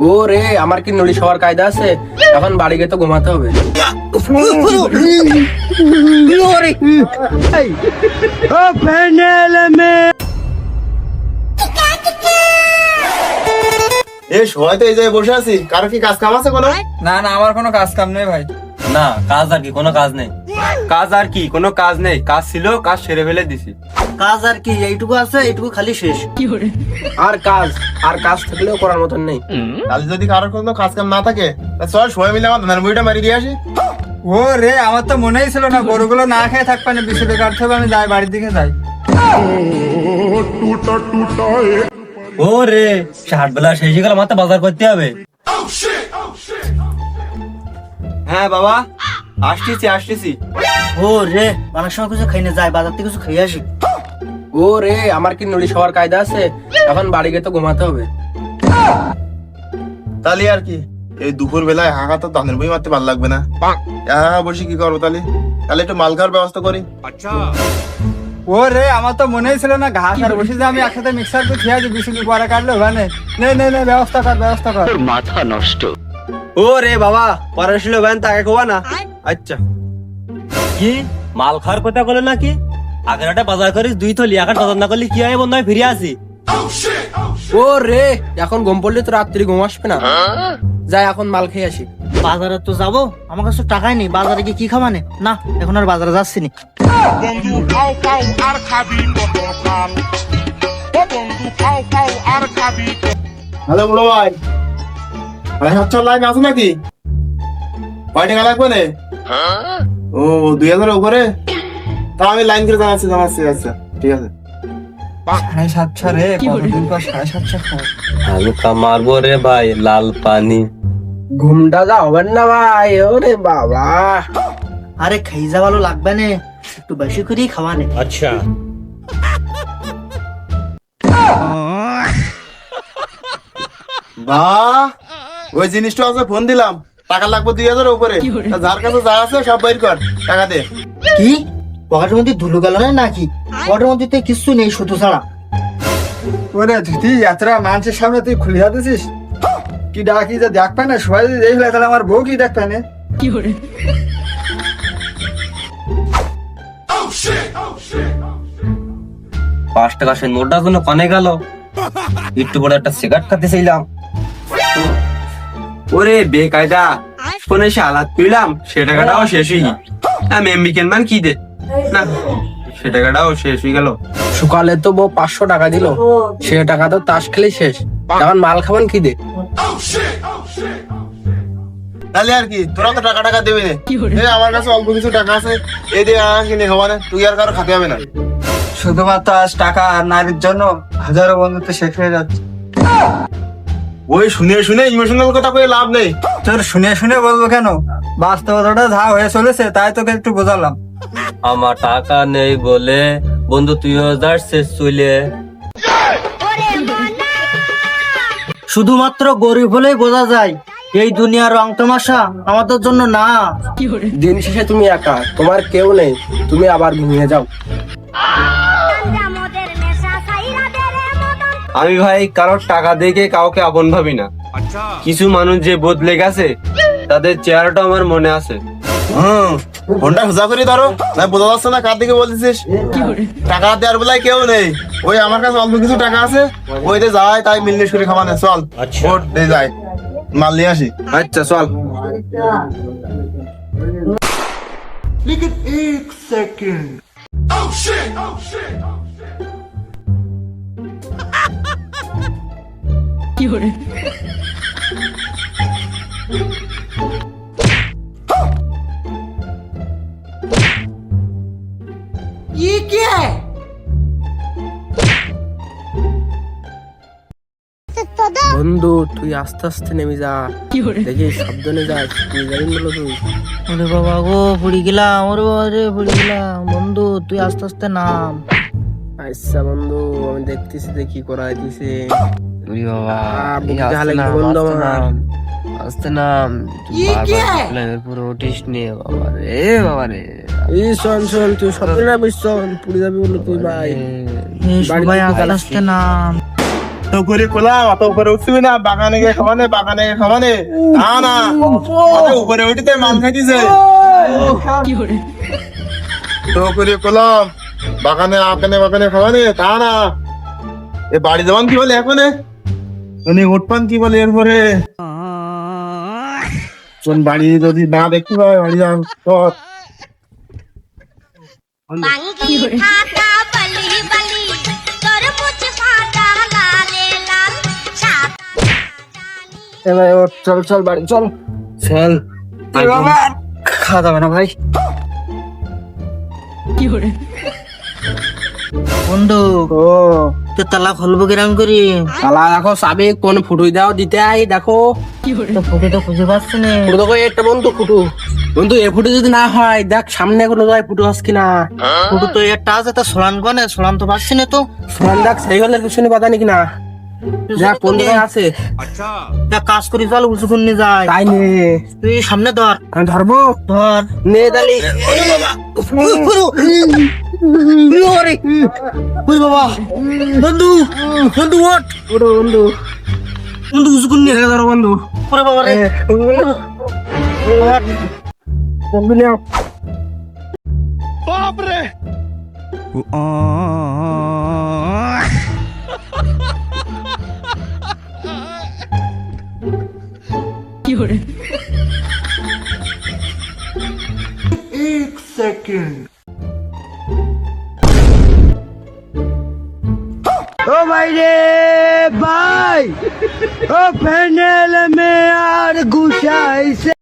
ও রে আমার কি নড়ি সবার কায়দা আছে? এখন বাড়ি গিয়ে তো ঘুমাতে হবে। এ সবাই তো এই জায়গায় বসে আছি। কারও কি কাজ কাম আছে কোনো? না না আমার কোনো কাজ কাম নেই ভাই। না কাজ আর কি? কোনো কাজ নেই। কাজ আর কি? কোনো কাজ নেই। কাজ ছিল কাজ সেরে ফেলে দিছি। কাজ আর কি এইটুকু আছে এইটুকু খালি শেষ। আর কাজ আর কাজ থাকলেও করার মতন নেই। তাহলে যদি কারোর কোনো কাজ কাম না থাকে তা চল সবাই মিলে আমার ধানের মুড়িটা মারি দিয়ে আসি। ও রে আমার তো মনেই ছিল না গরুগুলো না খেয়ে থাকবে না বিশুদ্ধ কাটতে হবে আমি যাই বাড়ির দিকে যাই। ও রে ষাট বেলা শেষ গেল আমার তো বাজার করতে হবে। হ্যাঁ বাবা আসতেছি আসতেছি। ও রে অনেক সময় কিছু খাই না যায় বাজার থেকে কিছু খেয়ে আসি। ও রে আমার কি নড়ি সবার কায়দা আছে? এখন বাড়ি গিয়ে তো ঘুমাতে হবে। তাহলে আর কি? এই দুপুর বেলায় হাঁকা তো ধানের বই মারতে ভালো লাগবে না। হ্যাঁ বসে কি করব তাহলে? তাহলে একটু মাল খাওয়ার ব্যবস্থা করি। আচ্ছা। ও রে আমার তো মনেই ছিল না ঘাস আর বসে যে আমি একসাথে মিক্সার করে খেয়ে আছি বিশুদ্ধ পরে কাটলো মানে নে নে নে ব্যবস্থা কর ব্যবস্থা কর। মাথা নষ্ট। ও রে বাবা পরে ছিল ব্যান তাকে কোয়া না। আচ্ছা। কি? মাল খাওয়ার কথা বলে নাকি? আগের একটা বাজার করিস দুই থলি এখন বাজার না করলে কি হয় বন্ধু? ফিরে আসি। ও রে এখন ঘুম পড়লে তো রাত্রি ঘুম আসবে না। যাই এখন মাল খেয়ে আসি। বাজারে তো যাব আমার কাছে টাকাই নেই বাজারে গিয়ে কি খাবানে না এখন আর বাজারে যাচ্ছি নি। বন্ধু খাও খাও আর খাবি কতকাল ও বন্ধু খাও খাও আর খাবি হ্যালো বলো ভাই। ভাই হচ্ছে লাইন আছে নাকি? কয় টাকা লাগবে না? ও দুই হাজার উপরে? তা আমি লাইন করে জানাচ্ছি জানাচ্ছি আচ্ছা ঠিক আছে। সাড়ে সাতশো রে কতদিন পর সাড়ে সাতশো আমি মারবো রে ভাই লাল পানি। ঘুমটা যা হবে না ভাই ওরে বাবা। আরে খাই ভালো লাগবে না একটু বেশি করেই খাওয়ানে আচ্ছা। বা ওই জিনিসটা আছে ফোন দিলাম। টাকা লাগবে দুই হাজার উপরে। যার কাছে যা আছে সব বাইর কর টাকা দে। কি? পকেটের মধ্যে ধুলো গেল না নাকি? পকেটের মধ্যে তো কিছু নেই শুধু ছাড়া ওরে তুই এতটা মানুষের সামনে তুই খুলিয়া দিছিস কি ডাকি যে দেখ পায় না? সবাই যদি দেখলে তাহলে আমার বউ কি দেখ পায় না পাঁচ টাকা সে নোটটা জন্য কনে গেল? একটু বড় একটা সিগারেট খাতে চাইলাম। ওরে বেকায়দা ফোনে সে আলাদ পেলাম সে টাকাটাও শেষ হয়ে আমি এমবি কেনমান কি দে? না সে টাকাটাও শেষ হয়ে গেল। সকালে তো বউ পাঁচশো টাকা দিল। সে টাকা তো তাস খেলেই শেষ। এখন মাল খাবেন কি দে তাহলে আর কি তোরা তো টাকা টাকা দেবে না। এই আমার কাছে অল্প কিছু টাকা আছে এই দিয়ে আহ, কিনে খাওয়া না তুই আর কারও খাতে হবে না। শুধুমাত্র আজ টাকা আর নারীর জন্য হাজারো বন্ধুত্ব শেষ হয়ে যাচ্ছে। ওই শুনে শুনে ইমোশনাল কথা কয়ে লাভ নেই। তোর শুনে শুনে বলব কেন? বাস্তবতাটা যা হয়ে চলেছে তাই তোকে একটু বোঝালাম। আমার টাকা নেই বলে। বন্ধু তুই হাজার শেষ চলে শুধুমাত্র গরিব হলেই বোঝা যায় এই দুনিয়ার রং তামাশা আমাদের জন্য না। দিন শেষে তুমি একা তোমার কেউ নেই তুমি আবার ঘুমিয়ে যাও। আমি ভাই কারোর টাকা দেখে কাউকে আপন ভাবি না। কিছু মানুষ যে বদলে গেছে তাদের চেহারাটা আমার মনে আছে। হুম ফোনটা খোঁজা করে ধরো। না বোঝা যাচ্ছে না কার দিকে বলতেছিস? টাকা দেওয়ার বেলায় কেউ নেই। ওই আমার কাছে অল্প কিছু টাকা আছে। ওইতে যায় তাই মিললে করে খাওয়ানে চল ওট দিয়ে যায়। মাল নিয়ে আসি। আচ্ছা চল। বন্ধু তুই আস্তে আস্তে নেমে যা। দেখি শব্দ নেই যা তুই যাবি বলো তুই ওরে বাবা গো পুড়ি গেলাম ওরে বাবা রে পুড়ি গেলাম। বন্ধু তুই আস্তে আস্তে নাম। আচ্ছা বন্ধু আমি দেখতেছি যে কি করা হইতেছে। ওরে বাবা বুক নাম, আমার। আস্তে নাম। বারবার পুরো উঠিস নে বাবা রে বাবা রে এই শোন শোন তুই সত্যি না বুঝছ পুড়ে যাবি বলো তুই ভাই। থেকে আস্তে আস্তে নাম। তো করে কোলাম অত উপরে উঠছিবি না, বাগানে গিয়ে খাওয়ানে বাগানে গিয়ে খাওয়ানে না না উপরে উঠিতে মাল খাইতেছে। তো করে কোলাম বাগানে, আগানে, বাগানে খাওয়ানে তা না। এ বাড়ি দেওয়ান কি বলে এখন? উনি উঠপান কি বলে এরপরে? কোন বাড়ি যদি না দেখতে পাই বাড়ি যাও চল। এবার ওঠ, চল চল বাড়ি চল। চল। খাওয়া যাবে না ভাই। বন্ধু ও। তো তালা খুলবো কিরাম করি? তালা দেখো সাবে কোন ফুটু দাও দিতে আই দেখো। তো ফুটে তো খুঁজে পাচ্ছি না। ফুটু দেখো একটা বন্ধু ফুটু। বন্ধু এ ফুটু যদি না হয় দেখ সামনে কোনো জায়গায় ফুটু আস কিনা। ফুটু তো একটা আছে তা সোলান কোনে সোলান তো পাচ্ছি না তো। ফোন দেখ সেই হলে পিছনে বাধা নাকি না দেখ কোন জায়গায় আছে। তা কাজ করি চল উঁচু নিয়ে যায় তাই নে। তুই সামনে ধর। আমি ধরবো? ধর। নে তালি বাবা। বন্ধু বন্ধু ওঠ। ওরে বন্ধু। বন্ধু উঁচু নিয়ে ধরো বন্ধু। ওরে বাবা রে। বন্ধু। নিও। ও ভাই রে ভাই ও প্যান্ডেল মে আর গুছাইছে